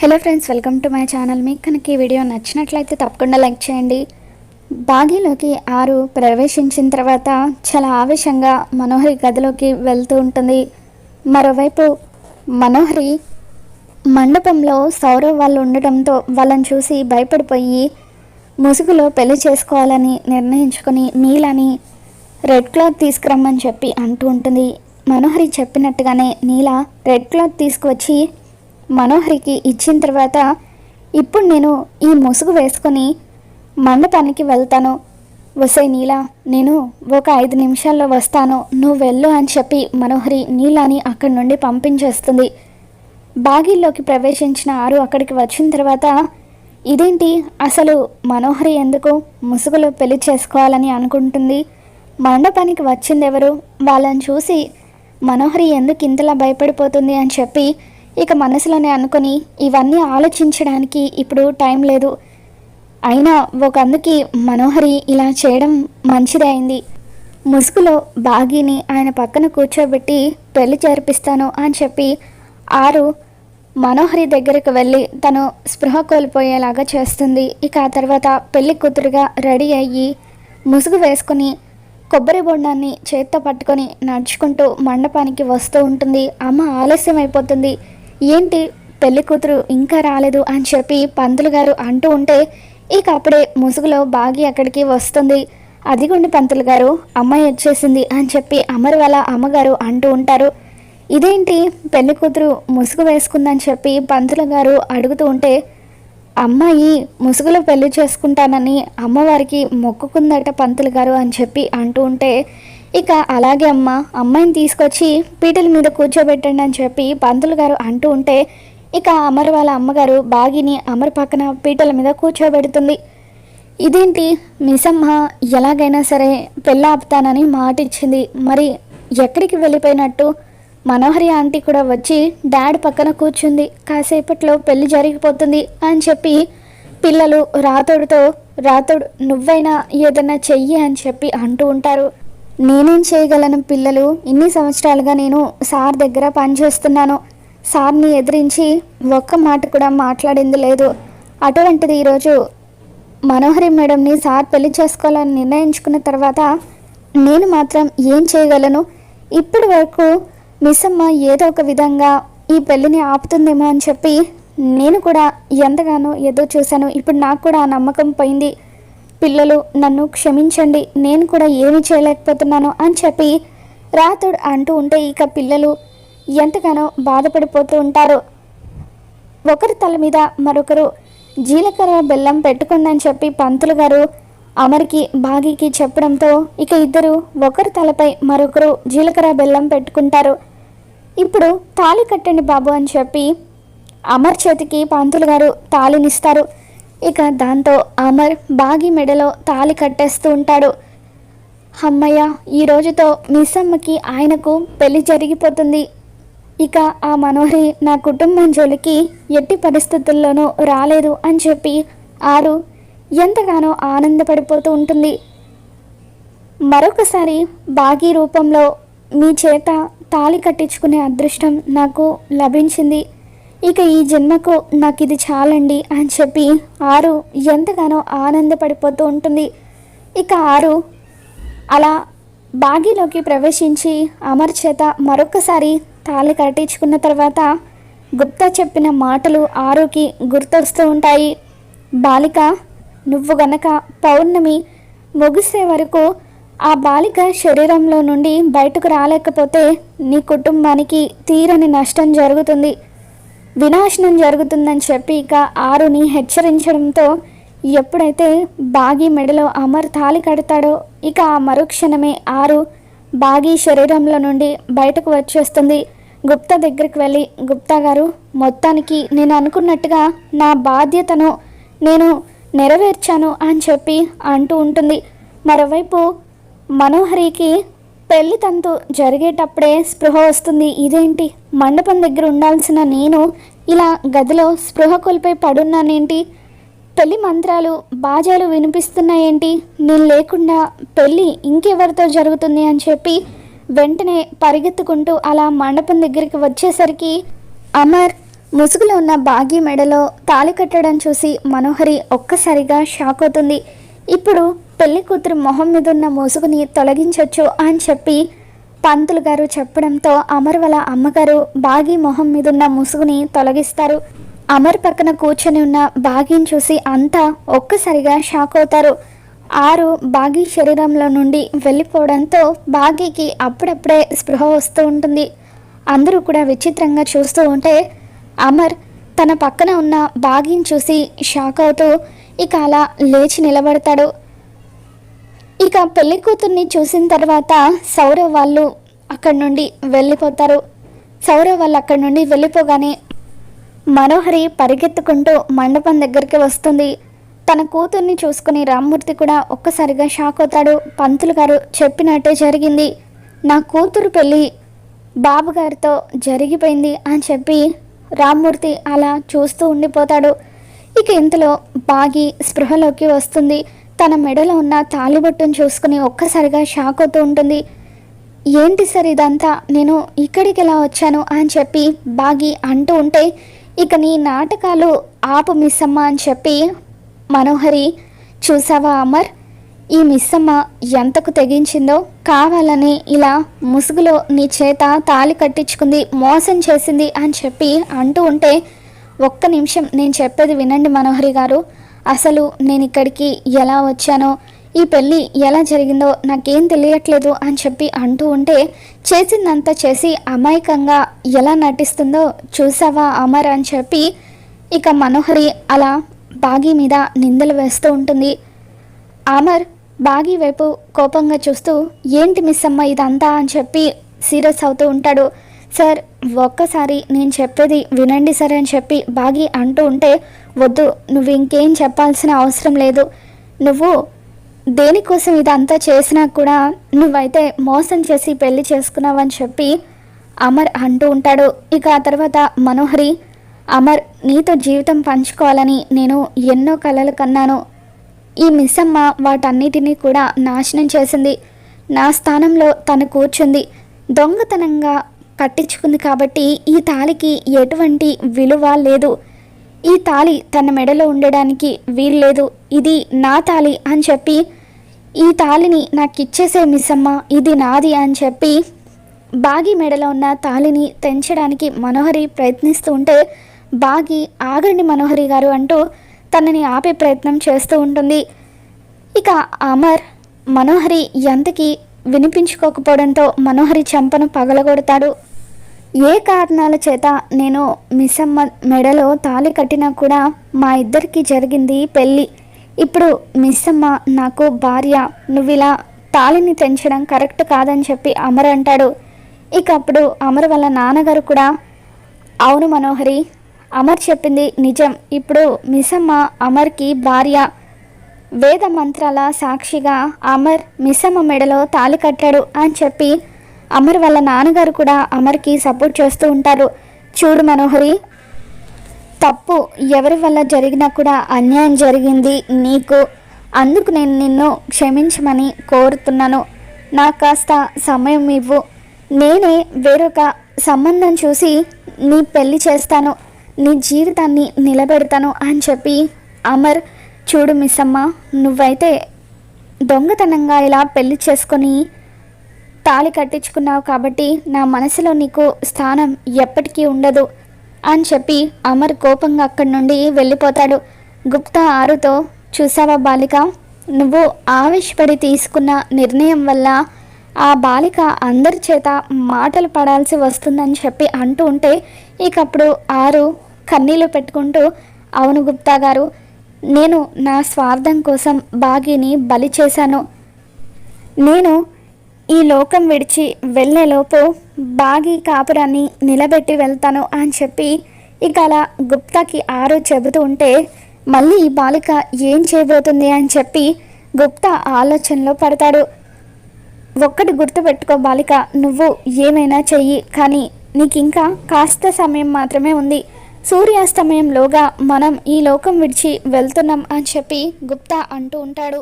Hello friends welcome to my channel మీకు కనుక ఈ వీడియో నచ్చినట్లయితే తప్పకుండా లైక్ చేయండి. బాగీలోకి ఆరు ప్రవేశించిన తర్వాత చాలా ఆవేశంగా మనోహరి గదిలోకి వెళ్తూ ఉంటుంది. మరోవైపు మనోహరి మండపంలో సౌరవ్ వాళ్ళు ఉండటంతో వాళ్ళని చూసి భయపడిపోయి ముసుగులో పెళ్ళి చేసుకోవాలని నిర్ణయించుకొని నీలని రెడ్ క్లాత్ తీసుకురమ్మని చెప్పి అంటూ ఉంటుంది. మనోహరి చెప్పినట్టుగానే నీల రెడ్ క్లాత్ తీసుకువచ్చి మనోహరికి ఇచ్చిన తర్వాత ఇప్పుడు నేను ఈ ముసుగు వేసుకొని మండపానికి వెళ్తాను. వసే నీలా నేను ఒక ఐదు నిమిషాల్లో వస్తాను. నువ్వు వెళ్ళు అని చెప్పి మనోహరి నీలాని అక్కడి నుండి పంపించేస్తుంది. బాగిల్లోకి ప్రవేశించిన ఆరు అక్కడికి వచ్చిన తర్వాత ఇదేంటి? అసలు మనోహరి ఎందుకు ముసుగులో పెళ్ళి చేసుకోవాలని అనుకుంటుంది? మండపానికి వచ్చింది ఎవరు వాళ్ళని చూసి మనోహరి ఎందుకు ఇంతలా భయపడిపోతుంది? అని చెప్పి ఇక మనసులోనే అనుకొని ఇవన్నీ ఆలోచించడానికి ఇప్పుడు టైం లేదు. అయినా ఒక అందుకి మనోహరి ఇలా చేయడం మంచిదే అయింది. ముసుగులో బాగీని ఆయన పక్కన కూర్చోబెట్టి పెళ్ళి జరిపిస్తాను అని చెప్పి ఆరు మనోహరి దగ్గరకు వెళ్ళి తను స్పృహ కోల్పోయేలాగా చేస్తుంది. ఇక ఆ తర్వాత పెళ్ళి కూతురుగా రెడీ అయ్యి ముసుగు వేసుకొని కొబ్బరి బొండాన్ని చేత్తో పట్టుకొని నడుచుకుంటూ మండపానికి వస్తూ ఉంటుంది. అమ్మ ఆలస్యం అయిపోతుంది ఏంటి పెళ్ళి కూతురు ఇంకా రాలేదు అని చెప్పి పంతులు గారు అంటూ ఉంటే ఇక అప్పుడే ముసుగులో బాగి అక్కడికి వస్తుంది. అదిగోండి పంతులు గారు అమ్మాయి వచ్చేసింది అని చెప్పి అమర్ వాళ్ళ అమ్మగారు అంటూ ఉంటారు. ఇదేంటి పెళ్ళి కూతురు ముసుగు వేసుకుందని చెప్పి పంతులు గారు అడుగుతూ ఉంటే అమ్మాయి ముసుగులో పెళ్ళి చేసుకుంటానని అమ్మవారికి మొక్కుకుందట పంతులు గారు అని చెప్పి అంటూ ఉంటే ఇక అలాగే అమ్మ అమ్మాయిని తీసుకొచ్చి పీటల మీద కూర్చోబెట్టండి అని చెప్పి పంతులు గారు అంటూ ఉంటే ఇక అమర్ వాళ్ళ అమ్మగారు బాగిని అమర్ పక్కన పీటల మీద కూర్చోబెడుతుంది. ఇదేంటి? మిసమ్మ ఎలాగైనా సరే పెళ్ళి ఆపుతానని మాట ఇచ్చింది మరి ఎక్కడికి వెళ్ళిపోయినట్టు? మనోహరి ఆంటీ కూడా వచ్చి డాడ్ పక్కన కూర్చుంది. కాసేపట్లో పెళ్ళి జరిగిపోతుంది అని చెప్పి పిల్లలు రాతోడితో రాతోడు నువ్వైనా ఏదైనా చెయ్యి అని చెప్పి అంటూ ఉంటారు. నేనేం చేయగలను పిల్లలు? ఇన్ని సంవత్సరాలుగా నేను సార్ దగ్గర పనిచేస్తున్నాను సార్ని ఎదిరించి ఒక్క మాట కూడా మాట్లాడింది లేదు. అటువంటిది ఈరోజు మనోహరి మేడంని సార్ పెళ్ళి చేసుకోవాలని నిర్ణయించుకున్న తర్వాత నేను మాత్రం ఏం చేయగలను? ఇప్పటి వరకు మిస్సమ్మ ఏదో ఒక విధంగా ఈ పెళ్ళిని ఆపుతుందేమో అని చెప్పి నేను కూడా ఎంతగానో ఎదురు చూశాను. ఇప్పుడు నాకు కూడా ఆ నమ్మకం పోయింది. పిల్లలు నన్ను క్షమించండి నేను కూడా ఏమీ చేయలేకపోతున్నాను అని చెప్పి రాతుడు అంటూ ఉంటే ఇక పిల్లలు ఎంతగానో బాధపడిపోతూ ఉంటారు. ఒకరి తల మీద మరొకరు జీలకర్ర బెల్లం పెట్టుకోండి అని చెప్పి పంతులు గారు అమర్కి బాగికి చెప్పడంతో ఇక ఇద్దరు ఒకరి తలపై మరొకరు జీలకర్ర బెల్లం పెట్టుకుంటారు. ఇప్పుడు తాళి కట్టండి బాబు అని చెప్పి అమర్ చేతికి పంతులు గారు తాళినిస్తారు. ఇక దాంతో అమర్ బాగి మెడలో తాళి కట్టేస్తూ ఉంటాడు. అమ్మయ్య ఈ రోజుతో మిస్సమ్మకి ఆయనకు పెళ్ళి జరిగిపోతుంది. ఇక ఆ మనోహరి నా కుటుంబం జోలికి ఎట్టి పరిస్థితుల్లోనూ రాలేదు అని చెప్పి ఆరు ఎంతగానో ఆనందపడిపోతూ ఉంటుంది. మరొకసారి బాగీ రూపంలో మీ చేత తాళి కట్టించుకునే అదృష్టం నాకు లభించింది. ఇక ఈ జన్మకు నాకు ఇది చాలండి అని చెప్పి ఆరు ఎంతగానో ఆనందపడిపోతూ ఉంటుంది. ఇక ఆరు అలా బాగీలోకి ప్రవేశించి అమర్ చేత మరొకసారి తాళి కట్టించుకున్న తర్వాత గుప్తా చెప్పిన మాటలు ఆరుకి గుర్తొస్తూ ఉంటాయి. బాలిక నువ్వు గనక పౌర్ణమి ముగిసే వరకు ఆ బాలిక శరీరంలో నుండి బయటకు రాలేకపోతే నీ కుటుంబానికి తీరని నష్టం జరుగుతుంది. వినాశనం జరుగుతుందని చెప్పి ఇక ఆరుని హెచ్చరించడంతో ఎప్పుడైతే బాగి మెడలో అమర్ తాలి కడతాడో ఇక ఆ మరుక్షణమే ఆరు బాగి శరీరంలో నుండి బయటకు వచ్చేస్తుంది. గుప్తా దగ్గరికి వెళ్ళి గుప్తా గారు మొత్తానికి నేను అనుకున్నట్టుగా నా బాధ్యతను నేను నెరవేర్చాను అని చెప్పి అంటూ ఉంటుంది. మరోవైపు మనోహరికి పెళ్ళి తంతు జరిగేటప్పుడే స్పృహ వస్తుంది. ఇదేంటి? మండపం దగ్గర ఉండాల్సిన నేను ఇలా గదిలో స్పృహ కోల్పోయి పడున్నానేంటి? పెళ్ళి మంత్రాలు బాజాలు వినిపిస్తున్నాయేంటి? నేను లేకుండా పెళ్ళి ఇంకెవరితో జరుగుతుంది అని చెప్పి వెంటనే పరిగెత్తుకుంటూ అలా మండపం దగ్గరికి వచ్చేసరికి అమర్ ముసుగులో ఉన్న బాగి మెడలో తాళి కట్టడం చూసి మనోహరి ఒక్కసారిగా షాక్ అవుతుంది. ఇప్పుడు పెళ్ళి కూతురు మొహం మీద ఉన్న ముసుగుని తొలగించవచ్చు అని చెప్పి పంతులు గారు చెప్పడంతో అమర్ వాళ్ళ అమ్మగారు బాగి మొహం మీద ఉన్న ముసుగుని తొలగిస్తారు. అమర్ పక్కన కూర్చొని ఉన్న బాగిని చూసి అంతా ఒక్కసారిగా షాక్ అవుతారు. ఆరు బాగి శరీరంలో నుండి వెళ్ళిపోవడంతో బాగీకి అప్పుడప్పుడే స్పృహ వస్తూ ఉంటుంది. అందరూ కూడా విచిత్రంగా చూస్తూ ఉంటే అమర్ తన పక్కన ఉన్న బాగిని చూసి షాక్ అవుతూ ఇక అలా లేచి నిలబడతాడు. ఇక పెళ్ళి కూతుర్ని చూసిన తర్వాత సౌరవ్ వాళ్ళు అక్కడి నుండి వెళ్ళిపోతారు. సౌరవ్ వాళ్ళు అక్కడి నుండి వెళ్ళిపోగానే మనోహరి పరిగెత్తుకుంటూ మండపం దగ్గరికి వస్తుంది. తన కూతుర్ని చూసుకుని రామ్మూర్తి కూడా ఒక్కసారిగా షాక్ అవుతాడు. పంతులు గారు చెప్పినట్టే జరిగింది. నా కూతురు పెళ్ళి బాబుగారితో జరిగిపోయింది అని చెప్పి రామ్మూర్తి అలా చూస్తూ ఉండిపోతాడు. ఇక ఇంతలో బాగి స్పృహలోకి వస్తుంది. తన మెడలో ఉన్న తాలిబొట్టును చూసుకుని ఒక్కసారిగా షాక్ అవుతూ ఉంటుంది. ఏంటి సార్ ఇదంతా? నేను ఇక్కడికి ఎలా వచ్చాను? అని చెప్పి బాగి అంటూ ఉంటే ఇక నీ నాటకాలు ఆపు మిస్సమ్మ అని చెప్పి మనోహరి చూసావా అమర్? ఈ మిస్సమ్మ ఎంతకు తెగించిందో? కావాలని ఇలా ముసుగులో నీ చేత తాలి కట్టించుకుంది మోసం చేసింది అని చెప్పి అంటూ ఉంటే ఒక్క నిమిషం నేను చెప్పేది వినండి మనోహరి గారు. అసలు నేను ఇక్కడికి ఎలా వచ్చానో ఈ పెళ్ళి ఎలా జరిగిందో నాకేం తెలియట్లేదు అని చెప్పి అంటూ ఉంటే చేసిందంతా చేసి అమాయకంగా ఎలా నటిస్తుందో చూసావా అమర్ అని చెప్పి ఇక మనోహరి అలా బాగీ మీద నిందలు వేస్తూ ఉంటుంది. అమర్ బాగీ వైపు కోపంగా చూస్తూ ఏంటి మిస్ అమ్మ ఇదంతా? అని చెప్పి సీరియస్ అవుతూ ఉంటాడు. సార్ ఒక్కసారి నేను చెప్పేది వినండి సార్ అని చెప్పి బాగి అంటూ ఉంటే వద్దు నువ్వు ఇంకేం చెప్పాల్సిన అవసరం లేదు. నువ్వు దేనికోసం ఇదంతా చేసినా కూడా నువ్వైతే మోసం చేసి పెళ్ళి చేసుకున్నావని చెప్పి అమర్ అంటూ ఉంటాడు. ఇక ఆ తర్వాత మనోహరి అమర్ నీతో జీవితం పంచుకోవాలని నేను ఎన్నో కలలు కన్నాను. ఈ మిస్సమ్మ వాటన్నిటినీ కూడా నాశనం చేసింది. నా స్థానంలో తను కూర్చుంది. దొంగతనంగా కట్టించుకుంది కాబట్టి ఈ తాలికి ఎటువంటి విలువ లేదు. ఈ తాళి తన మెడలో ఉండడానికి వీల్లేదు. ఇది నా తాళి అని చెప్పి ఈ తాళిని నాకు ఇచ్చేసే మిస్సమ్మ ఇది నాది అని చెప్పి బాగి మెడలో ఉన్న తాళిని తెంచడానికి మనోహరి ప్రయత్నిస్తూ ఉంటే బాగి ఆగండి మనోహరి గారు అంటూ తనని ఆపే ప్రయత్నం చేస్తూ ఉంటుంది. ఇక అమర్ మనోహరి ఎంతకి వినిపించుకోకపోవడంతో మనోహరి చెంపను పగలగొడతాడు. ఏ కారణాల చేత నేను మిస్సమ్మ మెడలో తాళి కట్టినా కూడా మా ఇద్దరికి జరిగింది పెళ్ళి. ఇప్పుడు మిస్సమ్మ నాకు భార్య నువ్వు ఇలా తాళిని తెంచడం కరెక్ట్ కాదని చెప్పి అమర్ అంటాడు. ఇక అప్పుడు అమర్ వాళ్ళ నాన్నగారు కూడా అవును మనోహరి అమర్ చెప్పింది నిజం. ఇప్పుడు మిస్సమ్మ అమర్కి భార్య. వేద మంత్రాల సాక్షిగా అమర్ మిస్సమ్మ మెడలో తాళి కట్టాడు అని చెప్పి అమర్ వాళ్ళ నాన్నగారు కూడా అమర్కి సపోర్ట్ చేస్తూ ఉంటారు. చూడు మనోహరి తప్పు ఎవరి వల్ల జరిగినా కూడా అన్యాయం జరిగింది నీకు. అందుకు నేను నిన్ను క్షమించమని కోరుతున్నాను. నాకు కాస్త సమయం ఇవ్వు. నేనే వేరొక సంబంధం చూసి నీ పెళ్ళి చేస్తాను. నీ జీవితాన్ని నిలబెడతాను అని చెప్పి అమర్ చూడు మిస్సమ్మ నువ్వైతే దొంగతనంగా ఇలా పెళ్ళి చేసుకొని తాళి కట్టించుకున్నావు కాబట్టి నా మనసులో నీకు స్థానం ఎప్పటికీ ఉండదు అని చెప్పి అమర్ కోపంగా అక్కడి నుండి వెళ్ళిపోతాడు. గుప్తా ఆరుతో చూసావా బాలిక నువ్వు ఆవేశపడి తీసుకున్న నిర్ణయం వల్ల ఆ బాలిక అందరి చేత మాటలు పడాల్సి వస్తుందని చెప్పి అంటూ ఉంటే ఇకప్పుడు ఆరు కన్నీళ్ళు పెట్టుకుంటూ అవును గుప్తా గారు నేను నా స్వార్థం కోసం బాగీని బలి చేశాను. నేను ఈ లోకం విడిచి వెళ్ళేలోపు బాగి కాపురాన్ని నిలబెట్టి వెళ్తాను అని చెప్పి ఇక అలా గుప్తాకి ఆరు చెబుతూ ఉంటే మళ్ళీ ఈ బాలిక ఏం చేయబోతుంది అని చెప్పి గుప్తా ఆలోచనలో పడతాడు. ఒక్కటి గుర్తుపెట్టుకో బాలిక నువ్వు ఏమైనా చెయ్యి కానీ నీకు ఇంకా కాస్త సమయం మాత్రమే ఉంది. సూర్యాస్తమయంలోగా మనం ఈ లోకం విడిచి వెళ్తున్నాం అని చెప్పి గుప్తా అంటూ ఉంటాడు.